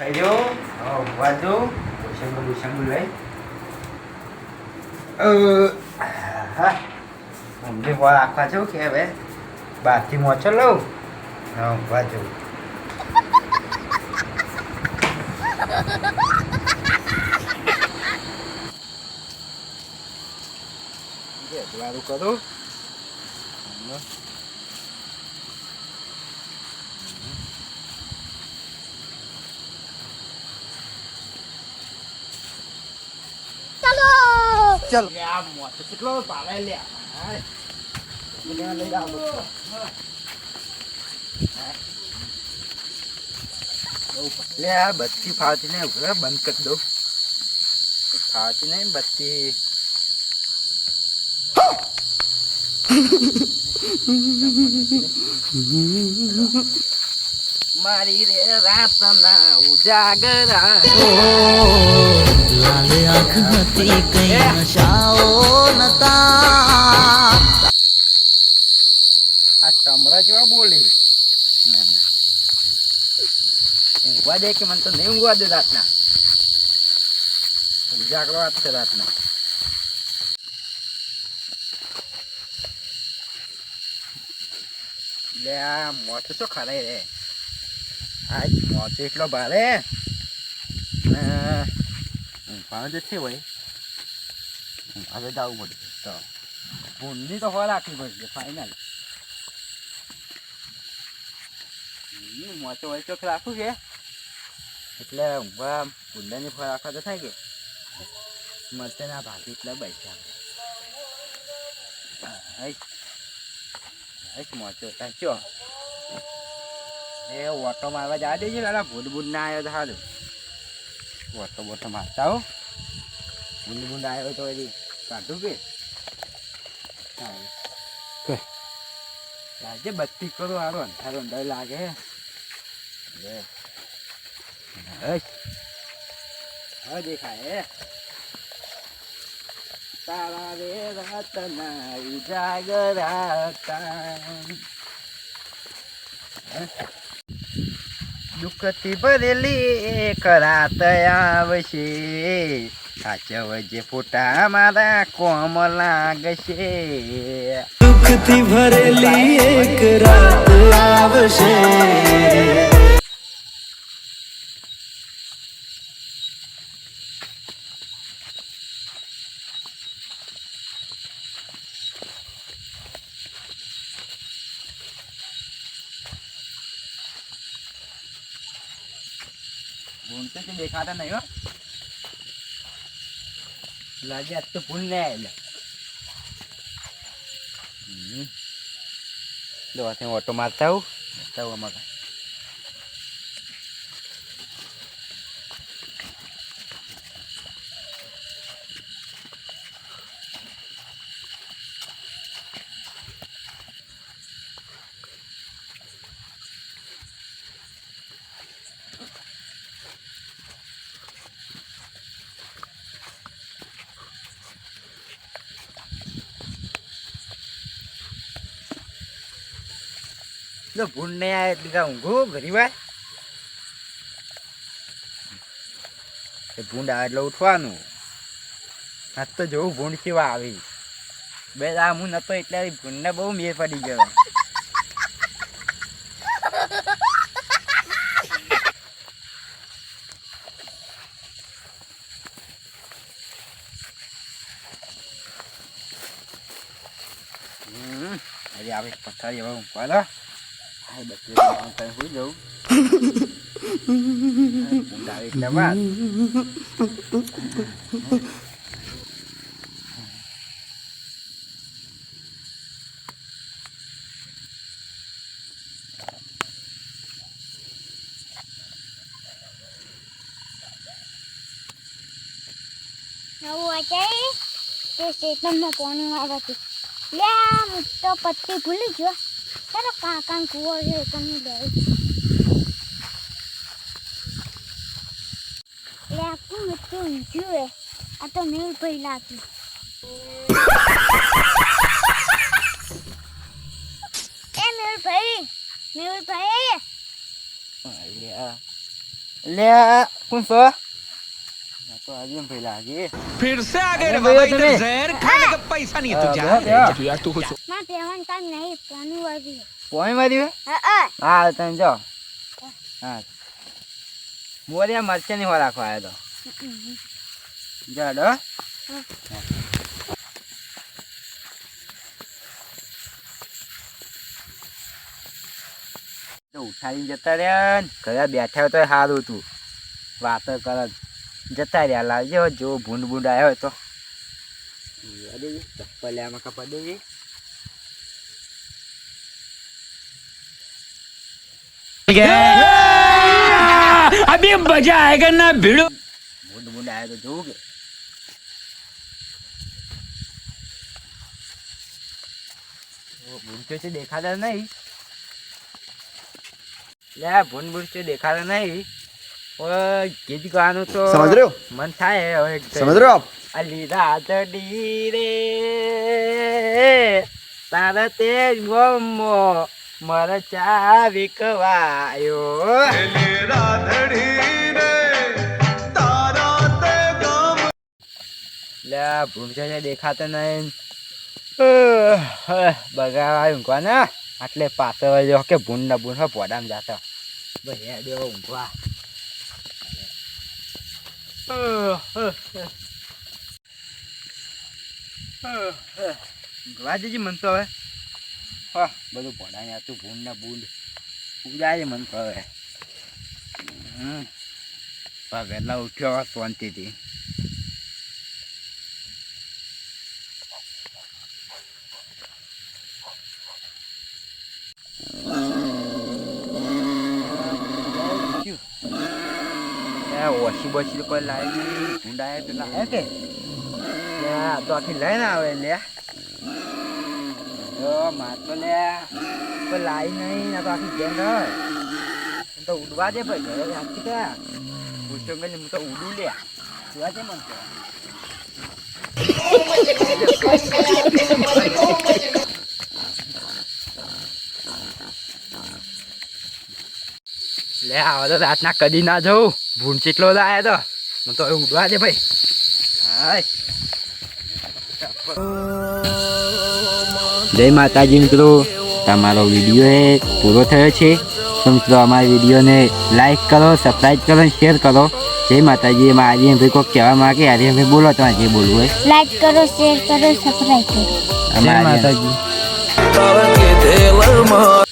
Ayo, oh, waduh, sambal sambal eh. અ હા ઊંધી વાર આખા છો કે હવે બહારથી મોચો લઉં હા બાજુ વારું કરું ચલ આ મોટો કેટલો પાવે લે હાય. મને લઈ જાઓ બધું. લે આ બત્તી ફાવતી નહીં ઉભરે બંધ કરી દઉં ફાવતી નહીં બત્તી મારી રે રાતના ઉજાગરા લાલ આંખ હતી કઈ નશાઓ નતા આ ટમરા જેવા બોલે ના ના ઊંઘવા દે કે મને તો નહીં ઊંઘવા દે રાતના ઉજાગરો વાત છે રાતના લે આ મોટો તો ખરાય રે આ મોટો એટલો ભારે ઊંઘવાનું જે છે ભાઈ હવે જવું પડશે તો ભૂંડની તો હોય રાખવી પડશે ફાઇનલ મોચો હોય ચોખ રાખું કે એટલે ઊંઘવા ભૂંડાની ફળ રાખવા તો થાય કે. મરતે ના ભાગી એટલે હઈશ મોચો. તાચો એ ઓટો મારવા જવા દેજે લાલા ભૂંડ ભૂંડ ના આવ્યો તો સારું ઓટો બોટો મારતા હો. ભૂંડ ભૂંડ આવ્યો તો એની કાઢું કે? સારું લાગે બત્તી કરો હારો અંધારો અંધાર લાગે. હવે દેખાય તારા રે રાતના. ઉજાગરાતા दुखती बदली करात आवशे काचवजे फुटा मारा कोम लागशे. दुखती भरली एक रात आवशे આવશે ભૂલ તો દેખાતા નહીં હો. લાગે આજ તો ભૂલ નહીં આવેલા ત્યાં ઓટો મારતા આવું. મારતા આવું અમારે જો ભૂલ નહીં આવે એટલે કાં ઊંઘું ઘરી વાર ભૂંડ આવે એટલે ઉઠવાનું. આજ તો જોવું ભૂંડ કેવા આવી. બે આ હું નતો એટલે ભૂંડને બહુ મેર પડી ગયો. હમ અરે આવે પથારી, હવે ઊંઘવા દો. હા બત્રી કામ કરી સુઈ જવું ઊંઘ આવે એટલે વાત નવું અચાઈ તે સ્ટેશનમાં પોનું આવે છે લે હું ચાલો કાકા કુવો છે તમે બે લે આખું મીઠું ઊંઘ્યું હે આ તો મેળ ભાઈ લાગ્યું એ મેળ ભાઈ મેળ ભાઈ લે કોણ છો આ તો આજે ભાઈ લાગે फिर से आ गए रे अरे बाबा भैया इधर तुम्हें- जहर खाने का पैसा नहीं है हाँ, तुझे भैया, भैया। तू यार तू कुछ માં પહેવાનું કામ નહીં પોનું વાગ્યું પોઈ માર્યું હા હા હા તમે જો હા મોરિયા મરચાની હો રાખવા આવ્યો તો જાડો તો ઉઠાડીને જતા રહ્યા ને ઘરે બેઠા હોય તો સારું હતું વાતો કર જતા રહ્યા. લાવજો જો ભૂંડ ભૂંડ આવ્યો હતો ચપ્પલ આમાં કપા દેવી મજા આયેગા ના ભીડો? ભૂંડ ભૂંડ આવ્યો તો જોવું કે. ભૂંડક્યો છે દેખાતા નહીં. લે ભૂંડ ભૂંડ છે દેખાતા નહીં. ગાવાનું તો સમજ રહ્યો? મન થાય હવે સમજ રહ્યો આપ? અલી રાતડી રે. તારા તે ગમો મરચા વિકવાયો. લે ભૂમજા દેખાતા નહીં. બગાવા ઊંઘવા ને. આટલે પાછળ જો કે ભૂંડ ના ભૂંડ પોડામાં જાતા. ભાઈ દેવો ઊંઘવા. ઊંઘવા દેજે મન તો હવે, હા, બધું પોડા તું ભૂંડ ને ભૂંડ ઉજાય મન તો હવે. હમ. વહેલા ઉઠ્યો, શાંતિથી એ ઓછી બોછી કોઈ લાવી ઊંડાય તો લાવે કે? આ તો આખી લઈને આવે લે માર તો લે કોઈ લાવી નહીં, ના તો આખી ગેંગ હોય તો ઉડવા દે ભાઈ, ઘરે રાખી દે. પૂછો મેં હું તો ઉડું લે જોવા દે મને લે આવે તો રાતના કદી ના જવું ભૂંડ ચેટલો લાયા તો. તો હવે ઉડવા દે ભાઈ. જય માતાજી મિત્રો. તમારો વીડિયો એ પૂરો થયો છે. તો મિત્રો અમારા વિડીયોને લાઈક કરો સબસ્ક્રાઈબ કરો અને શેર કરો. જય માતાજી. એમાં આર્યનભાઈ કોઈક કહેવા માંગે આર્યનભાઈ બોલો તમારે જે બોલવું હોય. લાઈક કરો શેર કરો સબસ્ક્રાઈબ કરો. જય દિલમાં